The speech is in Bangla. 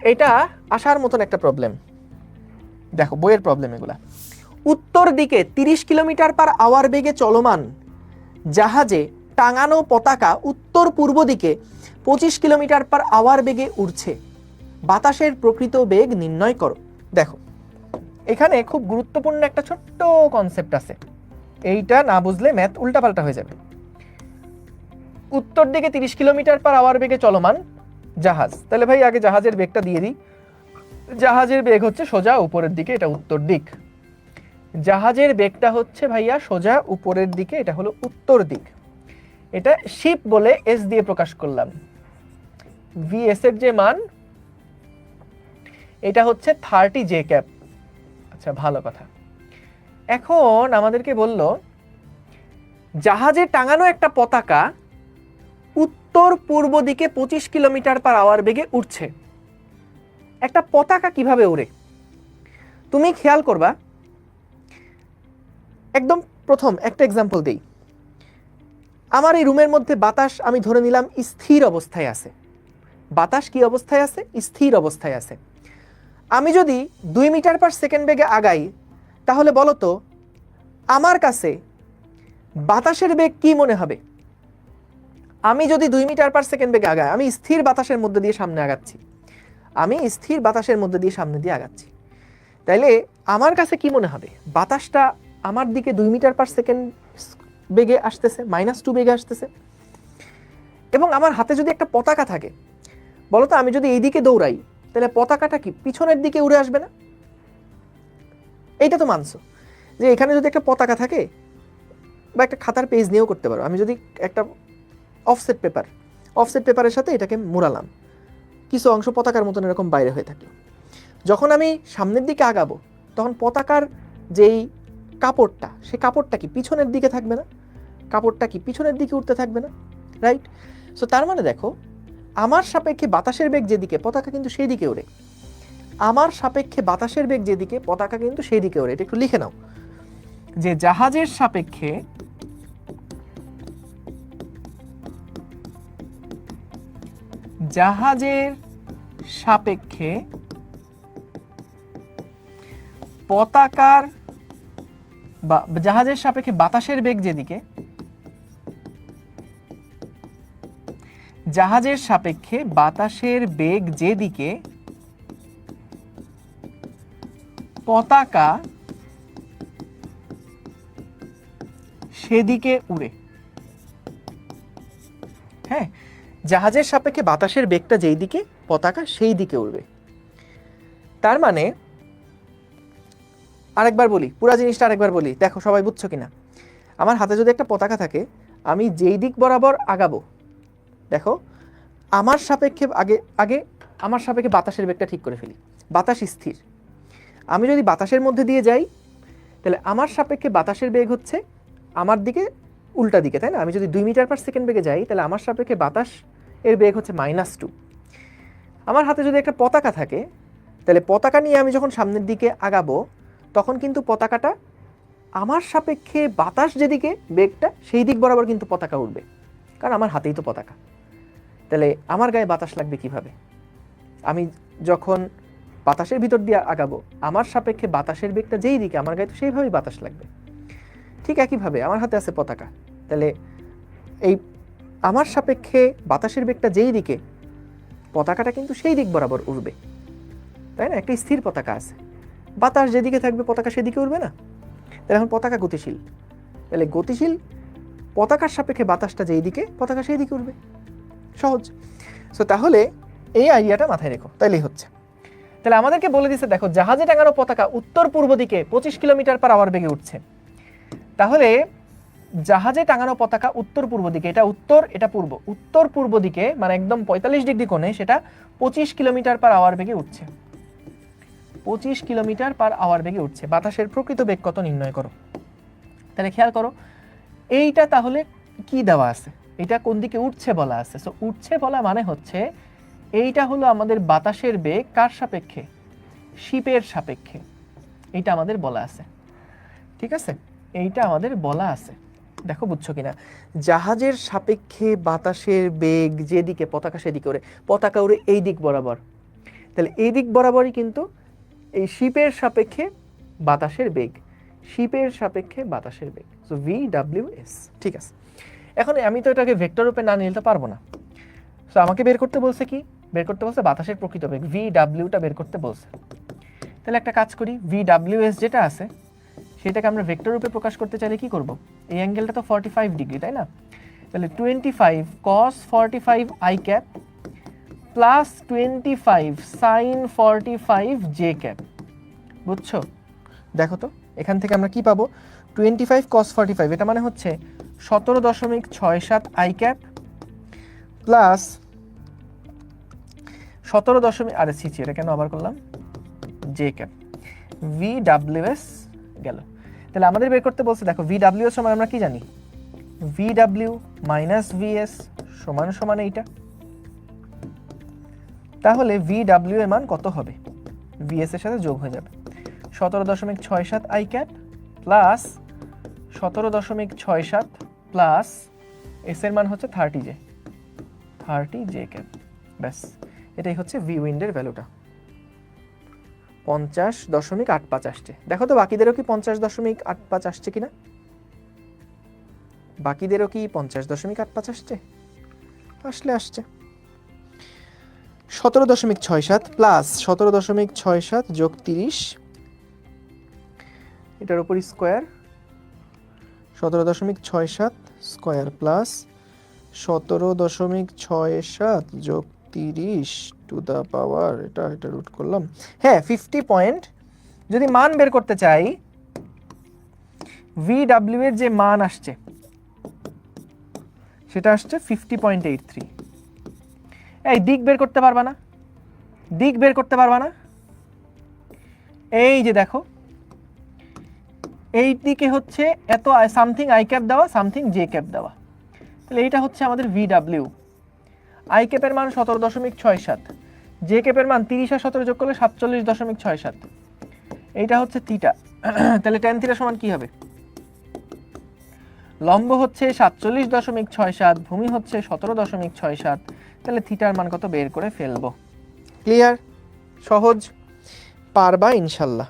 এটা আসার মতন একটা প্রবলেম দেখো, বইয়ের প্রবলেম এগুলা। উত্তর দিকে তিরিশ কিলোমিটার পার আওয়ার বেগে চলমান জাহাজে টাঙানো পতাকা উত্তর পূর্ব দিকে পঁচিশ কিলোমিটার পার আওয়ার বেগে উড়ছে। বাতাসের প্রকৃত বেগ নির্ণয় করো। দেখো, এখানে খুব গুরুত্বপূর্ণ একটা ছোট্ট কনসেপ্ট আছে। এইটা না বুঝলে ম্যাথ উল্টাপাল্টা হয়ে যাবে। উত্তর দিকে তিরিশ কিলোমিটার পার আওয়ার বেগে চলমান জাহাজ। তাহলে ভাই, আগে জাহাজের বেগটা দিয়ে দিই। জাহাজের বেগ হচ্ছে সোজা উপরের দিকে, এটা উত্তর দিক। জাহাজের বেগটা হচ্ছে ভাইয়া সোজা উপরের দিকে, এটা হলো উত্তর দিক। এটা শিপ বলে এস দিয়ে প্রকাশ করলাম। ভিএস এর যে মান, এটা হচ্ছে থার্টি জে ক্যাপ আচ্ছা ভালো কথা। এখন আমাদেরকে বলল, জাহাজে টাঙানো একটা পতাকা উত্তর পূর্ব দিকে পঁচিশ কিলোমিটার পার আওয়ার বেগে উঠছে। একটা পতাকা কীভাবে ওড়ে? তুমি খেয়াল করবা, একদম প্রথম একটা এক্সাম্পল দেই। আমার এই রুমের মধ্যে বাতাস আমি ধরে নিলাম স্থির অবস্থায় আছে। বাতাস কি অবস্থায় আছে? স্থির অবস্থায় আছে। আমি যদি দুই মিটার পার সেকেন্ড বেগে আগাই, তাহলে বলো তো, আমার কাছে বাতাসের বেগ কি মনে হবে? আমি যদি দুই মিটার পার সেকেন্ড বেগে আগাই, আমি স্থির বাতাসের মধ্যে দিয়ে সামনে আগাচ্ছি। আমি স্থির বাতাসের মধ্যে দিয়ে সামনে দিয়ে আগাচ্ছি। তাইলে আমার কাছে কি মনে হবে? বাতাসটা আমার দিকে দুই মিটার পার সেকেন্ড বেগে আসতেছে মাইনাস টু বেগে আসতেছে। এবং আমার হাতে যদি একটা পতাকা থাকে, বলতো আমি যদি এই দিকে দৌড়াই তাহলে পতাকাটা কি পিছনের দিকে উড়ে আসবে না? এইটা তো মানছো। যে এখানে যদি একটা পতাকা থাকে, বা একটা খাতার পেজ নিয়েও করতে পারো। আমি যদি একটা অফসেট পেপার অফসেট পেপারের সাথে এটাকে মোড়ালাম। কিছু অংশ পতাকার মতন এরকম বাইরে হয়ে থাকল। যখন আমি সামনের দিকে আগাবো, তখন পতাকার যেই কাপড়টা, সে কাপড়টা কি পিছনের দিকে থাকবে না? কাপড়টা কি পিছনের দিকে উঠতে থাকবে না? রাইট সো তার মানে দেখো, আমার সাপেক্ষে বাতাসের বেগ যেদিকে, পতাকা কিন্তু সেই দিকে ওড়ে। আমার সাপেক্ষে বাতাসের বেগ যেদিকে, পতাকা কিন্তু সেই দিকে ওড়ে। এটা একটু লিখে নাও। যে জাহাজের সাপেক্ষে জাহাজের সাপেক্ষে পতাকার বা জাহাজের সাপেক্ষে বাতাসের বেগ যেদিকে, জাহাজের সাপেক্ষে বাতাসের বেগ যেদিকে, পতাকা সেদিকে উড়ে। হ্যাঁ জাহাজের সাপেক্ষে বাতাসের বেগটা যেই দিকে, পতাকা সেই দিকে উড়বে। তার মানে আরেকবার বলি, পুরা জিনিসটা আরেকবার বলি, দেখো সবাই বুঝছ কিনা? আমার হাতে যদি একটা পতাকা থাকে, আমি যেই দিক বরাবর আগাবো, দেখো, আমার সাপেক্ষে আগে আগে আমার সাপেক্ষে বাতাসের বেগটা ঠিক করে ফেলি, বাতাস স্থির। আমি যদি বাতাসের মধ্যে দিয়ে যাই, তাহলে আমার সাপেক্ষে বাতাসের বেগ হচ্ছে আমার দিকে, উল্টা দিকে, তাই না? আমি যদি দুই মিটার পার সেকেন্ড বেগে যাই, তাহলে আমার সাপেক্ষে বাতাস এর বেগ হচ্ছে মাইনাস টু আমার হাতে যদি একটা পতাকা থাকে, তাহলে পতাকা নিয়ে আমি যখন সামনের দিকে আগাবো, তখন কিন্তু পতাকাটা আমার সাপেক্ষে বাতাস যেদিকে, বেগটা সেই দিক বরাবর কিন্তু পতাকা উঠবে। কারণ আমার হাতেই তো পতাকা। তাহলে আমার গায়ে বাতাস লাগবে কীভাবে? আমি যখন বাতাসের ভিতর দিয়ে আগাবো, আমার সাপেক্ষে বাতাসের বেগটা যেই দিকে, আমার গায়ে তো সেইভাবেই বাতাস লাগবে। ঠিক একইভাবে আমার হাতে আছে পতাকা। তাহলে এই আমার সাপেক্ষে বাতাসের বেগটা যেই দিকে, পতাকাটা কিন্তু সেই দিক বরাবর উড়বে। তাই না? একটা স্থির পতাকা আছে। বাতাস যেদিকে থাকবে, পতাকা সেদিকে উড়বে না? তাহলে এখন পতাকা গতিশীল। তাহলে গতিশীল পতাকার সাপেক্ষে বাতাসটা যেই দিকে, পতাকা সেই দিকে উঠবে সহজ। সো তাহলে এই আইডিয়াটা মাথায় রেখো। তাইলেই হচ্ছে। তাহলে আমাদেরকে বলে দিচ্ছে দেখো, জাহাজে টাঙানো পতাকা উত্তর পূর্ব দিকে পঁচিশ কিলোমিটার পার আওয়ার বেগে উঠছে। তাহলে জাহাজে টাঙানো পতাকা উত্তর পূর্ব দিকে, এটা উত্তর, এটা পূর্ব। উত্তর পূর্ব দিকে মানে একদম পঁয়তাল্লিশ ডিগ্রি কোণে, সেটা পঁচিশ কিলোমিটার পার আওয়ার বেগে উঠছে। পঁচিশ কিলোমিটার পার আওয়ার বেগে উঠছে। বাতাসের প্রকৃত বেগ কত নির্ণয় করো? তাহলে খেয়াল করো, এইটা তাহলে কি দেওয়া আছে? এটা কোন দিকে উঠছে বলা আছে। সো উঠছে বলা মানে হচ্ছে, এইটা হলো আমাদের বাতাসের বেগ কার সাপেক্ষে? শিপের সাপেক্ষে। এইটা আমাদের বলা আছে। ঠিক আছে? এইটা আমাদের বলা আছে। দেখো বুঝছ কিনা? জাহাজের সাপেক্ষে বাতাসের বেগ যেদিকে, পতাকা সেদিকে ওড়ে, পতাকা উড়ে এই দিক বরাবর। তাহলে এই দিক বরাবরই কিন্তু এই শিপের সাপেক্ষে বাতাসের বেগ। শিপের সাপেক্ষে বাতাসের বেগ। সো ভি ডাব্লিউ এস ঠিক আছে? এখন আমি তো এটাকে ভেক্টর রূপে না নিতে পারব না। সো আমাকে বের করতে বলছে কি? বের করতে বলছে বাতাসের প্রকৃত বেগ। ভি ডাব্লিউটা বের করতে বলছে। তাহলে একটা কাজ করি। ভি ডাব্লিউ এস যেটা আছে সেটাকে আমরা ভেক্টর রূপে প্রকাশ করতে চাইলে কি করব? এই অ্যাঙ্গেলটা তো ফর্টি ফাইভ ডিগ্রি তাই না? তাহলে twenty five cos forty five I cap plus twenty five sine forty five J cap বুঝছ? দেখো তো এখান থেকে আমরা কি পাবো? Twenty five cos forty five এটা মানে হচ্ছে সতেরো দশমিক ছয় সাত আই ক্যাপ প্লাস সতেরো দশমিক আরে ছি ছি, এটা কেন আবার করলাম? J cap V W S গেল। তাহলে আমাদের বের করতে বলছে, দেখো ভি ডাব্লিউ এর সময় আমরা কি জানি? V W minus V S সমান সমান এইটা। তাহলে ভি ডাব্লিউ এর মান কত হবে? ভিএস এর সাথে যোগ হয়ে যাবে। সতেরো দশমিক ছয় সাত আই ক্যাপ প্লাস সতেরো দশমিক ছয় সাত প্লাস এস এর মান হচ্ছে thirty J thirty J cap ব্যাস, এটাই হচ্ছে ভি উইন্ডের ভ্যালুটা পঞ্চাশ দশমিক আট পাঁচ আসছে। দেখো তো, বাকিদেরও কি পঞ্চাশ দশমিক আট পাঁচ আসছে কিনা? বাকিদেরও কি পঞ্চাশ দশমিক আট পাঁচ আসছে? আসলে আসছে। সতেরো দশমিক ছয় সাত প্লাস সতেরো দশমিক ছয় সাত যোগ তিরিশ, এটার উপর স্কোয়ার সতেরো দশমিক ছয় সাত স্কোয়ার প্লাস সতেরো দশমিক ছয় সাত যোগ তিরিশ টু দ্য পাওয়ার এটা এটা রুট করলাম। হ্যাঁ ফিফটি পয়েন্ট যদি মান বের করতে চাই ভি ডাব্লিউ এর যে মান আসছে, সেটা আসছে ফিফটি পয়েন্ট এইট থ্রি এই দিক বের করতে পারবা না। দিক বের করতে পারবা না। এই যে দেখো, এই দিকে হচ্ছে এত সামথিং আই ক্যাপ দেওয়া সামথিং জে ক্যাপ দেওয়া। তাহলে এইটা হচ্ছে আমাদের ভি ডাব্লিউ আই ক্যাপের মান সতেরো দশমিক ছয় সাত। জে ক্যাপের মান তিরিশ আর সতেরো যোগ করলে সাতচল্লিশ দশমিক ছয় সাত। এইটা হচ্ছে থিটা। তাহলে টেন থিটা সমান কি হবে? লম্ব হচ্ছে সাতচল্লিশ দশমিক ছয় সাত, ভূমি হচ্ছে সতেরো দশমিক ছয় সাত। তাহলে থিটার মান কত? বের করে ফেলব। ক্লিয়ার সহজ? পারবা ইনশাল্লাহ।